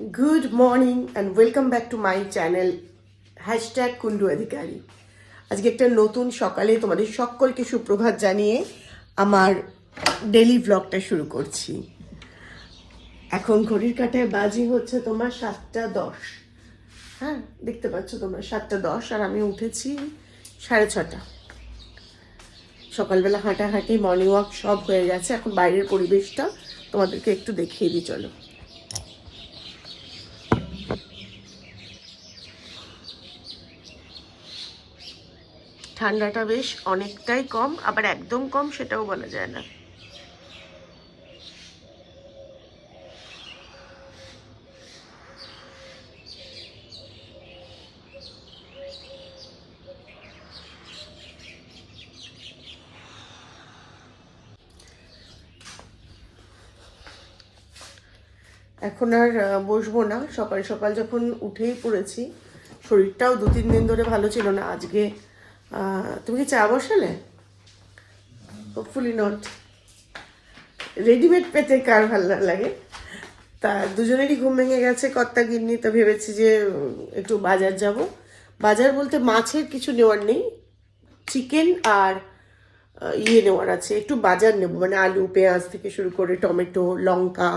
Good morning and welcome back to my channel hashtag Kundu Adhikari আজকে একটা নতুন সকালে তোমাদের সকলকে সুপ্রভাত জানিয়ে আমার ডেলি ব্লগটা শুরু করছি। এখন ঘড়ির কাঁটায় বাজি হচ্ছে তোমার সাতটা দশ। হ্যাঁ দেখতে পাচ্ছ তোমরা সাতটা দশ আর আমি উঠেছি সাড়ে ছটা। সকালবেলা হাঁটাহাঁটি মর্নিং ওয়াক সব হয়ে গেছে। এখন বাইরের পরিবেশটা তোমাদেরকে একটু দেখিয়ে দিই, চলো। ঠান্ডাটা বেশ অনেকটাই কম, আবার একদম কম সেটাও বলা যায় না। এখন আর বসবো না। সকাল সকাল যখন উঠেই পড়েছি, শরীরটাও দু তিন দিন ধরে ভালো ছিল না। আজকে তুমি কি চা বসালে? হোপফুলি নট রেডিমেড পেতে কার ভালো লাগে? তা দুজনেরই ঘুম ভেঙে গেছে, কর্তা, গিন্নি, তো ভেবেছি যে একটু বাজার যাব। বাজার বলতে মাছের কিছু নেওয়ার নেই। চিকেন আর ইয়ে নেওয়ার আছে। একটু বাজার নেব মানে আলু, পেঁয়াজ থেকে শুরু করে টমেটো, লঙ্কা,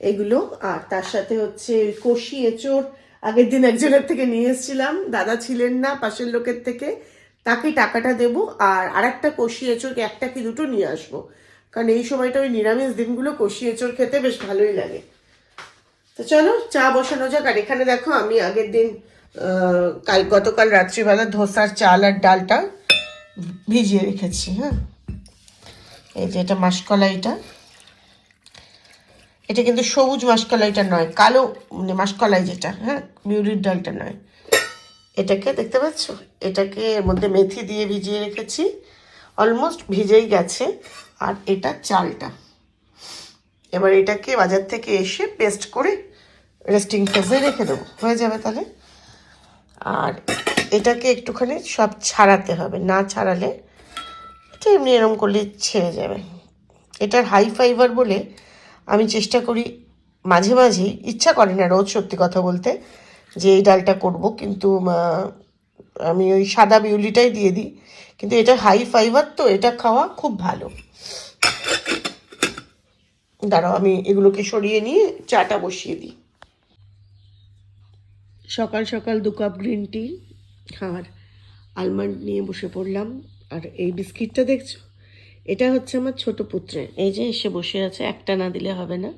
এগুলো। আর তার সাথে হচ্ছে কষি এঁচোড়। আগের দিন একজনের থেকে নিয়ে এসেছিলাম। দাদা ছিলেন না পাশের লোকের থেকে। তাকে টাকাটা দেব আর আরেকটা কষি এঁচোড় একটা কি দুটো নিয়ে আসব। কারণ এই সময়টা ওই নিরামিষ দিনগুলো কষি এঁচোড় খেতে বেশ ভালোই লাগে। তো চলো, চা বসানো যাক। আর এখানে দেখো, আমি আগের দিন কাল, গতকাল রাত্রিবেলা ধোসার চাল আর ডালটা ভিজিয়ে রেখেছি হ্যাঁ। এই যে এটা মাসকলাইটা। এটা কিন্তু সবুজ মাসকলাইটা নয়, কালো মানে মাসকলাই যেটা হ্যাঁ মিউরির ডালটা নয়। এটাকে দেখতে পাচ্ছ? এটাকে এর মধ্যে মেথি দিয়ে ভিজিয়ে রেখেছি। অলমোস্ট ভিজেই গেছে। আর এটা চালটা। এবার এটাকে বাজার থেকে এসে পেস্ট করে রেস্টিং ফেজে রেখে দেবো। হয়ে যাবে তাহলে? আর এটাকে একটুখানি সব ছাড়াতে হবে। না ছাড়ালে এটা এমনি এরম করলে ছেড়ে যাবে। এটার হাই ফাইবার বলে আমি চেষ্টা করি মাঝে মাঝেই ইচ্ছা করে না রোজ সত্যি কথা বলতে যে এই ডালটা করব, কিন্তু আমি ওই সাদা বিউলিটাই দিয়ে দিই। কিন্তু এটা হাই ফাইবার তো এটা খাওয়া খুব ভালো। দাঁড়াও, আমি এগুলোকে সরিয়ে নিয়ে চাটা বসিয়ে দিই। সকাল সকাল দু কাপ গ্রিন টি আর আলমন্ড নিয়ে বসে পড়লাম। আর এই বিস্কিটটা দেখছ? এটা হচ্ছে আমার ছোট পুত্রের। এই যে এসে বসে আছে, একটা না দিলে হবে না।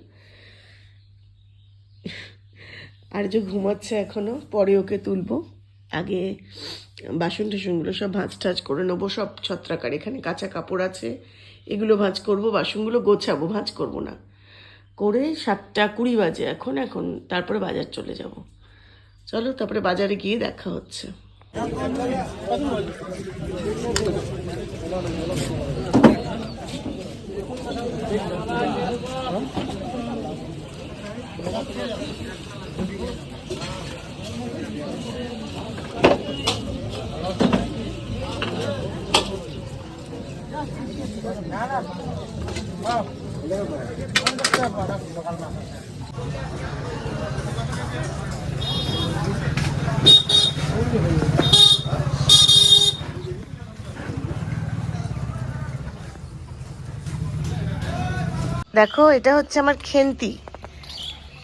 আর যে ঘুমাচ্ছে এখনও, পরে ওকে তুলবো। আগে বাসন টাসনগুলো সব ভাঁজ টাজ করে নেব, সব ছত্রাকার এখানে কাঁচা কাপড় আছে। এগুলো ভাঁজ করব, বাসনগুলো গোছাবো, ভাঁজ করব না। করে সাতটা কুড়ি বাজে এখন এখন তারপরে বাজার চলে যাব। চলো, তারপরে বাজারে গিয়ে দেখা হচ্ছে। দেখো, এটা হচ্ছে আমার খেন্তি।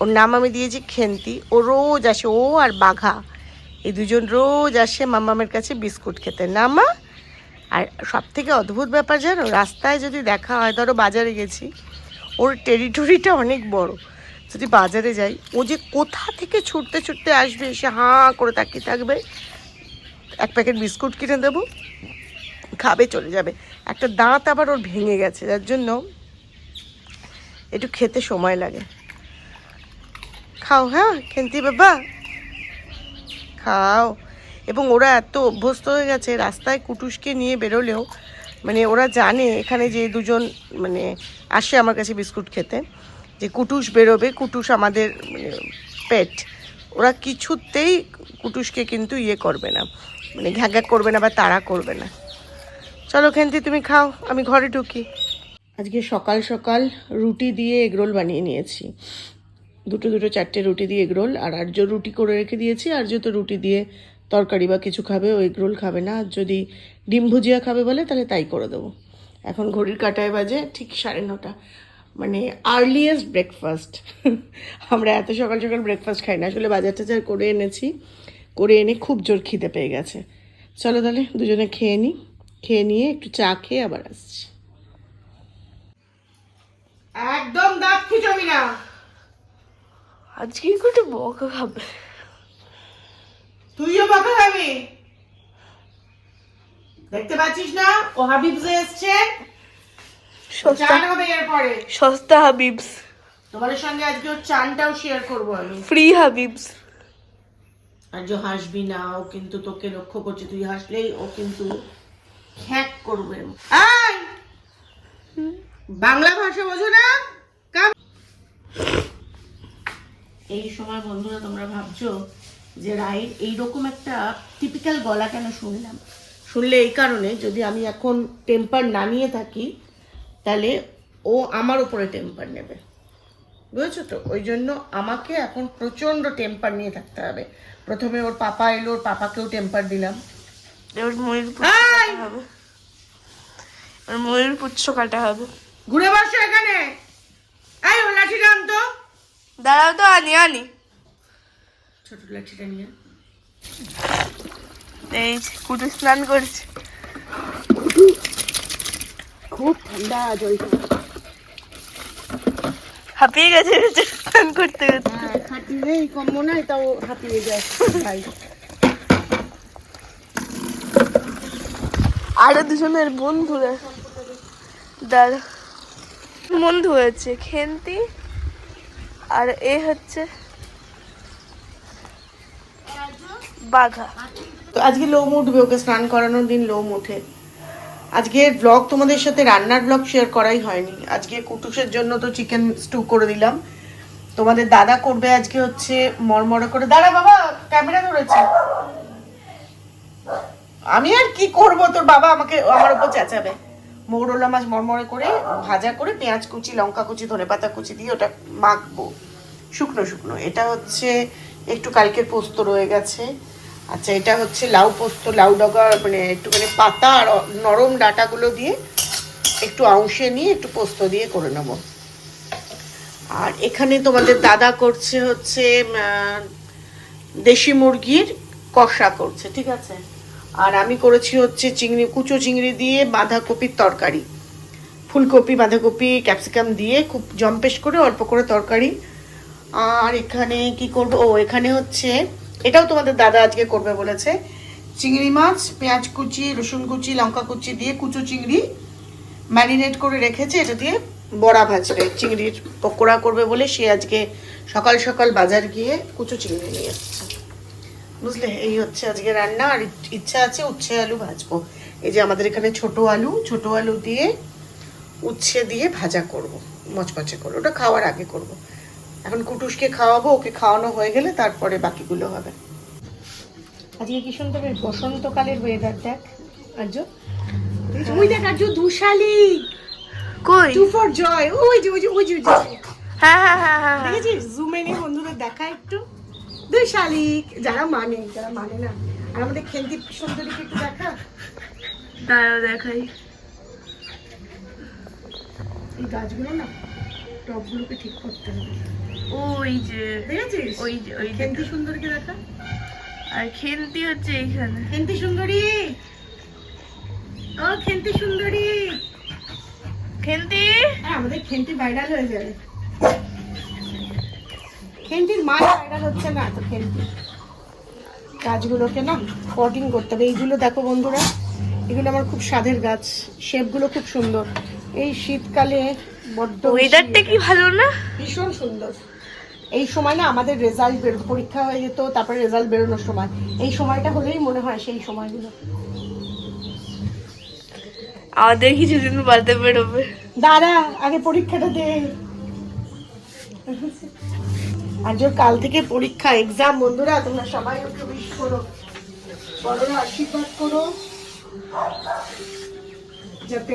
ওর নাম আমি দিয়েছি খেন্তি। ও রোজ আসে, ও আর বাঘা। এই দুজন রোজ আসে মামামের কাছে বিস্কুট খেতে। না মা আর সব থেকে অদ্ভুত ব্যাপার জানো, রাস্তায় যদি দেখা হয়, ধরো বাজারে গেছি, ওর টেরিটরিটা অনেক বড়। যদি বাজারে যাই, ও যে কোথা থেকে ছুটতে ছুটতে আসবে এসে হাঁ করে তাকিয়ে থাকবে। এক প্যাকেট বিস্কুট কিনে দেবো, খাবে, চলে যাবে। একটা দাঁত আবার ওর ভেঙে গেছে, যার জন্য একটু খেতে সময় লাগে। খাও হ্যাঁ খেন্তি বাবা। খাও। এবং ওরা এত অভ্যস্ত হয়ে গেছে, রাস্তায় কুটুসকে নিয়ে বেরোলেও মানে ওরা জানে এখানে যে দুজন মানে আসে আমার কাছে বিস্কুট খেতে, যে কুটুস বেরোবে, কুটুস আমাদের পেট। ওরা কিছুতেই কুটুসকে কিন্তু ইয়ে করবে না মানে ঘ্যাক করবে না বা তাড়া করবে না। চলো খেন্তি, তুমি খাও, আমি ঘরে ঢুকি। আজকে সকাল সকাল রুটি দিয়ে এগরোল বানিয়ে নিয়েছি। দুটো দুটো চারটে রুটি দিয়ে এগরোল, আর আর্য রুটি করে রেখে দিয়েছি আর্য তো রুটি দিয়ে তরকারি বা কিছু খাবে ও এগরোল খাবে না। যদি ডিম ভুজিয়া খাবে বলে, তাহলে তাই করে দেবো। এখন ঘড়ির কাটায় বাজে ঠিক সাড়ে নটা। মানে আর্লিয়েস্ট ব্রেকফাস্ট আমরা এত সকাল সকাল ব্রেকফাস্ট খাই না। আসলে বাজার টাজার করে এনেছি। করে এনে খুব জোর খিদে পেয়ে গেছে। চলো তাহলে দুজনে খেয়ে নিই খেয়ে নিয়ে একটু চা খেয়ে আবার আসছি। একদম দাঁত খিচবি না। আজকে একটু বকা খাবে। তুইও বকা খাবি দেখতে পাচ্ছিস না? ও হাবিবস এসছে। চান হবে এরপরে। সস্তা হাবিবস। তোমাদের সঙ্গে আজকে ওর চানটাও শেয়ার করব আমি। ফ্রি হাবিবস। আর যে হাসবি না ও কিন্তু তোকে লক্ষ্য করছে। তুই হাসলেই ও কিন্তু হ্যাক করবে। আয়! বাংলা ভাষা বোঝো না? এই সময় বন্ধুরা তোমরা ভাবছ যে রায়ের এইরকম একটা টিপিক্যাল গলা কেন শুনলাম? শুনলে এই কারণে যদি আমি এখন টেম্পার না নিয়ে থাকি তাহলে ও আমার উপরে টেম্পার নেবে। বুঝেছ তো? ওই জন্য আমাকে এখন প্রচণ্ড টেম্পার নিয়ে থাকতে হবে। প্রথমে ওর পাপা এলো ওর পাপাকেও টেম্পার দিলাম। এবার ময়ূর পুচ্ছ কাটা হবে। এবার ময়ূর পুচ্ছ কাটা হবে। ঘুরে বসো এখানে। এই ও লাঠিটা আনতো দাঁড়াও তো আনি আনি। ছোট লাঠিটা নিয়ে। এই কুটু স্নান করছে। খুব ঠান্ডা জলটা হাঁপিয়ে গেছে স্নান করতে করতে। হ্যাঁ খাটি নেই কম হয় তাও হাঁপিয়ে যায়। ভাই আরও দুজনের বন্ধুরা। দাঁড়া। বন্ধু হয়েছে খেন্তি আর এ হচ্ছে বাঘা তো আজকে লোম উঠবে, ওকে স্নান করানোর দিন লোম ওঠে। আজকে ব্লগ তোমাদের সাথে রান্নার ব্লগ শেয়ার করাই হয়নি। আজকে কুটুসের জন্য তো চিকেন স্টু করে দিলাম। তোমাদের দাদা করবে আজকে হচ্ছে মরমরে করে। দাঁড়া বাবা ক্যামেরা ধরেছে। আমি আর কি করব? তোর বাবা আমাকে, আমার উপর চেঁচাবে। মৌরলা মাছ মরমরে করে, ভাজা করে পেঁয়াজ কুচি, লঙ্কা কুচি, ধনেপাতা কুচি দিয়ে ওটা মাখবো। শুকনো শুকনো। এটা হচ্ছে, একটু কালকের পোস্ত রয়ে গেছে। আচ্ছা এটা হচ্ছে লাউ পোস্ত, লাউ ডগা মানে একটুখানি পাতা আর নরম ডাটাগুলো দিয়ে একটু আউশে নিয়ে একটু পোস্ত দিয়ে করে নেব। আর এখানে তোমাদের দাদা করছে হচ্ছে দেশি মুরগির কষা করছে, ঠিক আছে? আর আমি করেছি হচ্ছে চিংড়ি, কুচো চিংড়ি দিয়ে বাঁধাকপির তরকারি। ফুলকপি, বাঁধাকপি, ক্যাপসিকাম দিয়ে খুব জম্পেশ করে অল্প করে তরকারি। আর এখানে কি করব? ও, এখানে হচ্ছে এটাও তোমাদের দাদা আজকে করবে বলেছে। চিংড়ি মাছ, পেঁয়াজ কুচি, রসুন কুচি, লঙ্কা কুচি দিয়ে কুচো চিংড়ি ম্যারিনেট করে রেখেছে। এটা দিয়ে বড়া ভাজবে। চিংড়ির পকোড়া করবে বলে সে আজকে সকাল সকাল বাজার গিয়ে কুচো চিংড়ি নিয়ে এসছে। বুঝলে? এই হচ্ছে আজকে রান্না। আর ইচ্ছা আছে উচ্ছে আলু ভাজবো। এই যে আমাদের এখানে ছোট আলু ছোট আলু দিয়ে উচ্ছে দিয়ে ভাজা করব, মচমচে করে ওটা খাওয়ার আগে করব। এখন কুটুসকে খাওয়াবো ওকে খাওয়ানো হয়ে গেলে তারপরে বাকিগুলো হবে। আজকে কি সুন্দর বেশ বসন্তকালের ওয়েদার দেখ। আর্য ওই দেখ আর্য দুশালি। কই? টু ফর জয় ওই যে ওই যে ওই যে হ্যাঁ হ্যাঁ হ্যাঁ হ্যাঁ হ্যাঁ। দেখেছিস? জুমে নিয়ে বন্ধুদের দেখা একটু। দুই শালিক যারা মানে যারা মানে না আর আমাদের খেলতি সুন্দরীকে একটু দেখা। দাঁড়াও দেখাই। এই গাছগুলো না টবগুলোকে ঠিক করতে হবে। ওই যে দেখেছিস? ওই যে ওই যে খেলতি সুন্দরীকে দেখা? আর খেলতি হচ্ছে এইখানে। খেলতি সুন্দরী! ও খেলতি সুন্দরী! হ্যাঁ আমাদের খেলতি ভাইরাল হয়ে যাবে। খেলতির মা ভাইরাল হচ্ছে না তো খেলতি গাছগুলোকে না পটিং করতে হবে। এইগুলো দেখো বন্ধুরা এগুলো আমার খুব স্বাদের গাছ। শেপগুলো খুব সুন্দর। এই শীতকালে ওয়েদারটা কি ভালো না? ভীষণ সুন্দর। এই সময় না আমাদের রেজাল্ট বের পরীক্ষা হয়ে যেত তারপরে রেজাল্ট বেরোনোর সময়। এই সময়টা হলেই মনে হয় সেই সময়গুলো। আমাদের কিছুদিন বাদে বেরোবে। দাঁড়া আগে পরীক্ষাটা দে। আর যে কাল থেকে পরীক্ষা এক্সাম বন্ধুরা তোমরা সবাই একটু উইশ করো। বড়রা আশীর্বাদ করো। যাতে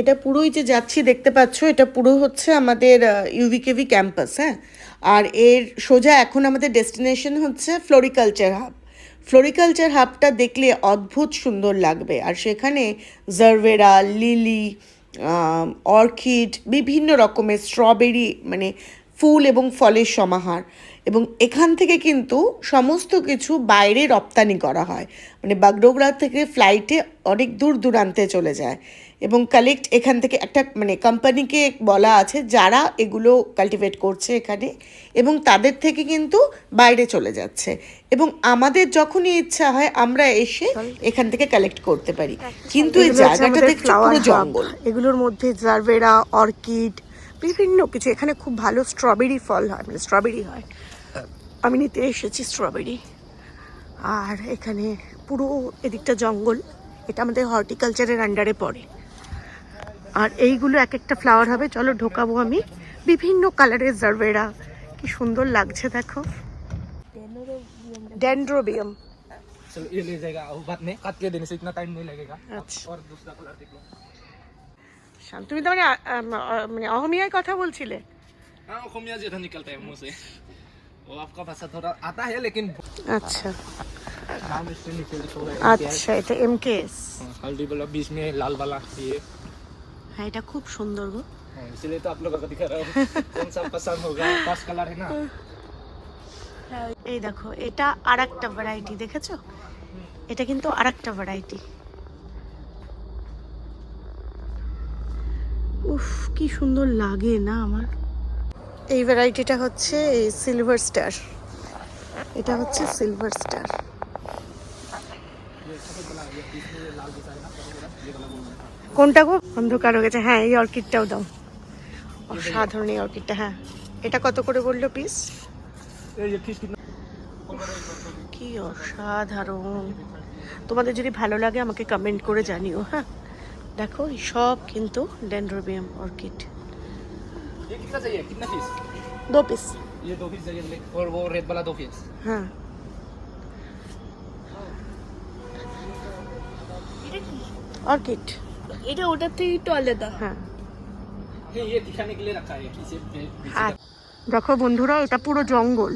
এটা পুরোই যে যাচ্ছি, দেখতে পাচ্ছ, এটা পুরো হচ্ছে আমাদের ইউভিকেভি ক্যাম্পাস হ্যাঁ? আর এর সোজা এখন আমাদের ডেস্টিনেশন হচ্ছে ফ্লোরিকালচার হাব ফ্লোরিকালচার হাবটা দেখলে অদ্ভুত সুন্দর লাগবে। আর সেখানে জারভেরা লিলি অর্কিড বিভিন্ন রকমের স্ট্রবেরি মানে ফুল এবং ফলের সমাহার। এবং এখান থেকে কিন্তু সমস্ত কিছু বাইরে রপ্তানি করা হয়। মানে বাগডোগরা থেকে ফ্লাইটে অনেক দূর দূরান্তে চলে যায় এবং কালেক্ট এখান থেকে একটা মানে কোম্পানিকে বলা আছে যারা এগুলো কাল্টিভেট করছে এখানে এবং তাদের থেকে কিন্তু বাইরে চলে যাচ্ছে এবং আমাদের যখনই ইচ্ছা হয় আমরা এসে এখান থেকে কালেক্ট করতে পারি। কিন্তু এই জায়গাটা দেখছ পুরো জঙ্গল। এগুলোর মধ্যে জারভেরা অর্কিড বিভিন্ন কিছু। এখানে খুব ভালো স্ট্রবেরি ফল হয় মানে স্ট্রবেরি হয়। আমি নিতে এসেছি স্ট্রবেরি আর এখানে পুরো এদিকটা জঙ্গল এটা আমাদের হর্টিকালচারের আন্ডারে পড়ে আর এইগুলো এক একটা ফ্লাওয়ার হবে চলো ঢোকাবো আমি বিভিন্ন কালারের জারভেরা কি সুন্দর লাগছে দেখো ডেন্ড্রোবিয়াম चलो ये ले जाएगा वो बात नहीं काट के देने से इतना टाइम नहीं लगेगा अच्छा। और दूसरा कलर देख लो শান্ত তুমি তো মানে আ- আম, আ- মানে অহমিয়ায় কথা বলছিলে हाँ वो खुमिया जैसा निकलता है मुंह से वो आपका भाषा थोड़ा आता है लेकिन আচ্ছা नाम इससे नीचे लिखा हुआ है আচ্ছা এটা এমকেএস हाँ, हल्दी वाला बीच में लाल वाला ये হ্যাঁ এটা খুব সুন্দর গো हाँ, इसीलिए तो आप लोगों को दिखा रहा हूँ कौन सा पसंद होगा पांच कलर है ना এই দেখো এটা আর একটা ভ্যারাইটি দেখেছো এটা কিন্তু আর একটা ভ্যারাইটি উফ কি সুন্দর লাগে না আমার এই ভ্যারাইটিটা হচ্ছে এই সিলভার স্টার এটা হচ্ছে সিলভার স্টার কোনটা গো? অন্ধকার হয়ে গেছে। হ্যাঁ এই অর্কিডটাও দাও। অসাধারণ এই অর্কিডটা হ্যাঁ। এটা কত করে বলল পিস কি অসাধারণ। তোমাদের যদি ভালো লাগে আমাকে কমেন্ট করে জানিও হ্যাঁ। দেখো সব কিন্তু ড্যান্ড্রোবিয়াম অর্কিড ये कितना चाहिए कितना पीस দো পিস ये दो पीस चाहिए ले- और वो रेड वाला दो पीस হ্যাঁ অর্কিড এটা ওটার থেকে একটু আলাদা হ্যাঁ ये ये दिखाने के लिए रखा है किसे হ্যাঁ দেখো বন্ধুরা এটা পুরো জঙ্গল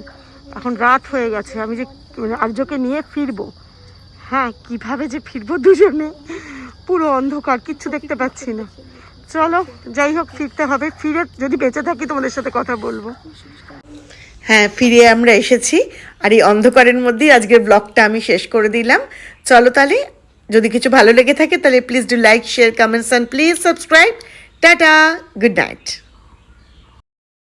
এখন রাত হয়ে গেছে আমি যে মানে আর্যকে নিয়ে ফিরবো হ্যাঁ কিভাবে যে ফিরবো দুজনে পুরো অন্ধকার কিচ্ছু দেখতে পাচ্ছি না চলো, যাই হোক, ফিরতে হবে। ফিরে যদি বেঁচে থাকি, তোমাদের সাথে কথা বলব। হ্যাঁ ফিরে আমরা এসেছি। আর এই অন্ধকারের মধ্যেই আজকের ব্লগটা আমি শেষ করে দিলাম। চলো তাহলে, যদি কিছু ভালো লেগে থাকে, তাহলে please do like share comments and please subscribe tata good night